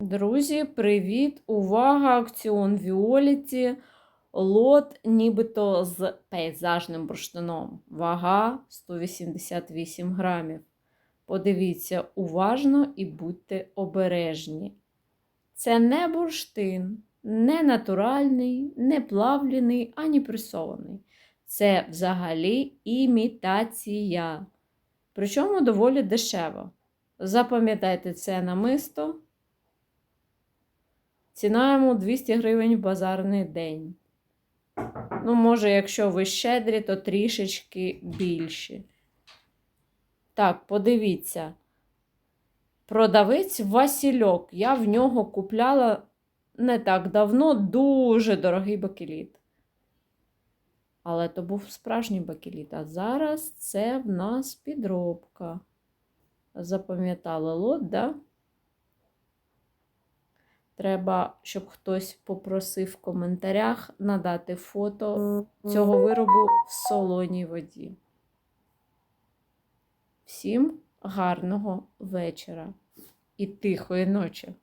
Друзі, привіт! Увага! Акціон Віоліті. Лот нібито з пейзажним бурштином. Вага 188 грамів. Подивіться уважно і будьте обережні. Це не бурштин, не натуральний, не плавлений, ані пресований. Це взагалі імітація. Причому доволі дешево. Запам'ятайте це намисто. Ціна йому 200 гривень в базарний день. Ну, може, якщо ви щедрі, то трішечки більші. Так, подивіться. Продавець Васильок. Я в нього купляла не так давно дуже дорогий бакеліт. Але то був справжній бакеліт. А зараз це в нас підробка. Запам'ятали лот, да? Треба, щоб хтось попросив в коментарях надати фото цього виробу в солоній воді. Всім гарного вечора і тихої ночі!